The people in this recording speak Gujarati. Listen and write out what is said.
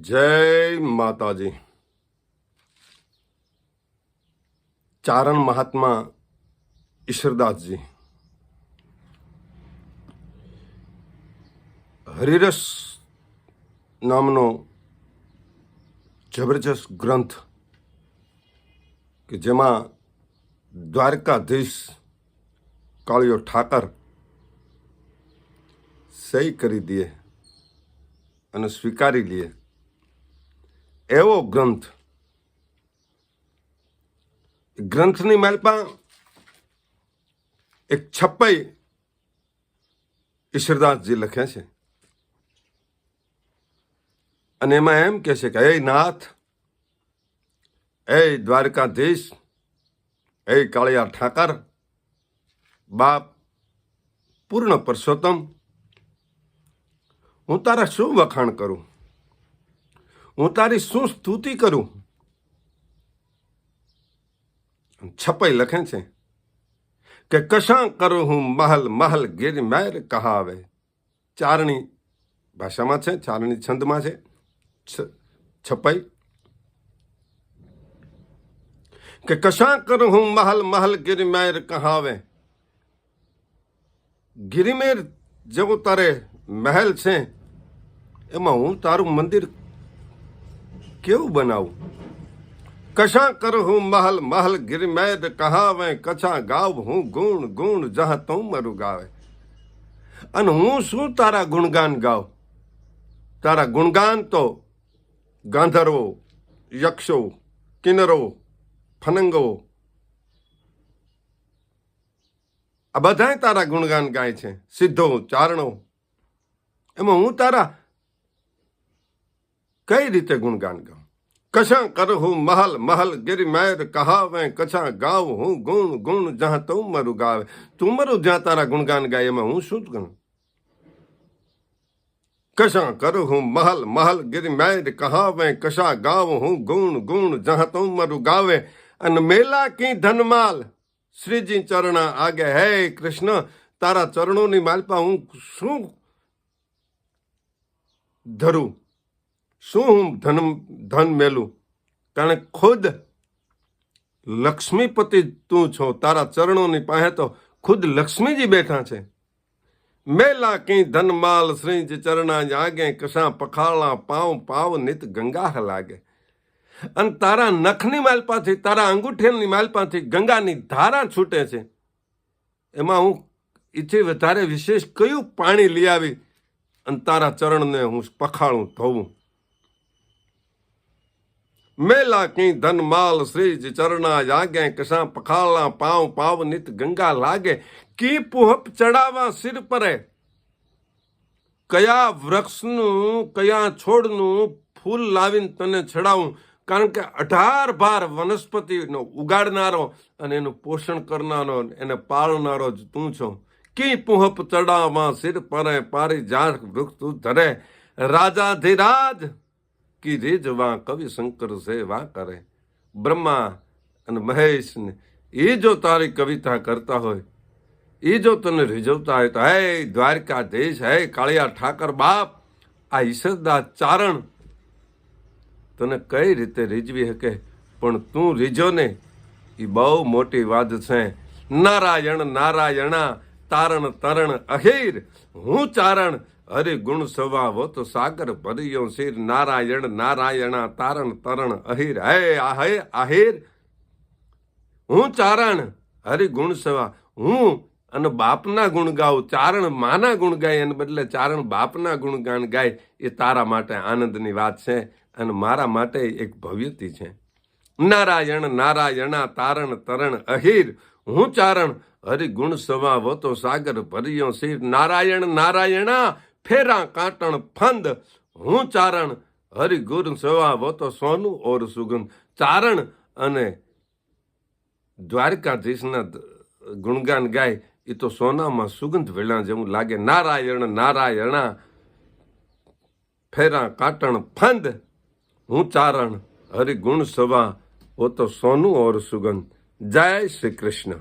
જય માતાજી. ચારણ મહાત્મા ઈશ્વરદાસજી. હરિરસ નામનો જબરજસ્ત ગ્રંથ કે જેમાં દ્વારકાધીશ કાળિયો ઠાકર સહી કરી દે અને સ્વીકારી લે. એવો ગ્રંથ. ગ્રંથની માલપા એક છપ્પાઈ ઈશ્વરદાસજી લખે છે. અને એમાં એમ કે છે કે, હે નાથ, હે દ્વારકાધીશ, હે કાળિયા ઠાકર, બાપ પૂર્ણ પરસોત્તમ, હું તારા શું વખાણ કરું? હું તારી શું સ્તુતિ કરું? છપાઈ લખે છે કે કશા કરું હું મહલ મહલ ગિર મેર કહાવે? ચારણી ભાષામાં છે, ચારણી છંદમાં છે. છપાઈ. કે કશા કરું હું મહલ મહલ ગીર મેર કહાવે? ગિરિમેર જેવો તારે મહેલ છે, એમાં હું તારું મંદિર કેવું બનાવું? કશા કર હું મહલ મહલ ગિરમેદ કહાવે કછા ગાવ હું, ગુણ ગુણ જહ તું મરું ગાવે. અને હું શું તારા ગુણગાન ગાવ તારા ગુણગાન તો ગાંધર્વો, યક્ષો કિન્નરો ફનંગો આ બધાય તારા ગુણગાન ગાય છે. સિદ્ધો, ચારણો. એમાં હું તારા કઈ રીતે ગુણગાન ગાઉં? કશા કરું હું મહલ મહલ ગિરી મેર કહાવે કશા ગાવ હું ગુણ ગુણ જहाँ તું મારું ગાવે. તું મારું જ્યાં તારા ગુણગાન ગાય, એમાં હું શું ગણું? કશા કરું હું મહલ મહલ ગિરી મેર કહાવે કશા ગાવ હું ગુણ ગુણ જहाँ તું મારું ગાવે. અને મેલા કી ધનમાલ, શ્રીજી ચરણા આગે હે કૃષ્ણ, તારા ચરણોની માલપા હું શું ધરું? શું હું ધન ધન મેલું? કારણ ખુદ લક્ષ્મીપતિ તું છો, તારા ચરણોની પાસે તો ખુદ લક્ષ્મીજી બેઠા છે. મેલા કઈ ધનમાલ, શ્રીજ ચરણા જાગે કશા પખાળા પાવ પાવ નિત ગંગા લાગે. અને તારા નખની માલપાથી, તારા અંગૂઠેની માલપાથી ગંગાની ધારા છૂટે છે. એમાં હું એથી વધારે વિશેષ કયું પાણી લઈ આવી? અને તારા ચરણને હું પખાળું ધોવું? મેલા કી ધન માલ શ્રીજ ચરણા જાગે કસા પખાળા પાવ પાવ નિત ગંગા લાગે. કી પુહપ ચડાવવા સિર પરે? કયા વૃક્ષનું, કયા છોડનું ફૂલ લાવીને તને ચડાવું કારણ કે અઢાર બાર વનસ્પતિનો ઉગાડનારો અને એનું પોષણ કરનારો એને પાળનારો જ તું છો. કી પુહપ ચડાવવા સિર પરે? પારી જાત વૃક્ષ તું ધરે રાજાધિરાજ કી રેજવા કવિ શંકર છે વા કરે. બ્રહ્મા અને મહેશ ને એ જો તારી કવિતા કરતા હોય, એ જો તને રીઝવતા હોય તો, હે દ્વારકાધીશ, હે કાળિયા ઠાકર બાપ, આ ઈશ્વરદાસ ચારણ તને કઈ રીતે રીઝવી શકે? પણ તું રીઝો ને, એ બહુ મોટી વાત છે. નારાયણ, નારાયણા, તારણ, તરણ, અહીર, હું ચારણ હરિ ગુણ સવા તો સાગર ભર્યો શિર, નારાયણ, નારાયણા, તારણ, તરણ, અહીર, હે, આહે, આહિર. હું ચારણ હરિ ગુણ સવા હું અને બાપના ગુણ ગાઉં, ચારણ માના ગુણ ગાય, એને બદલે ચારણ બાપના ગુણગાન ગાય, એ તારા માટે આનંદની વાત છે અને મારા માટે એક ભવ્યતી છે. નારાયણ, નારાયણા, તારણ, તરણ, અહિર, હું ચારણ હરિ ગુણ સવા વતો સાગર ભર્યો શિર, નારાયણ, નારાયણા ફેરા કાંટણ ફંદ, હું ચારણ હરિ સેવા વતો સોનું ઓર સુગંધ. ચારણ અને દ્વારકાધીશના ગુણગાન ગાય એ તો સોનામાં સુગંધ વેળા જેવું લાગે. નારાયણ, નારાયણા, ફેરા કાટણ ફંદ, હું ચારણ હરિ ગુણ સવા વો તો સોનું ઓર સુગંધ. જય શ્રી કૃષ્ણ.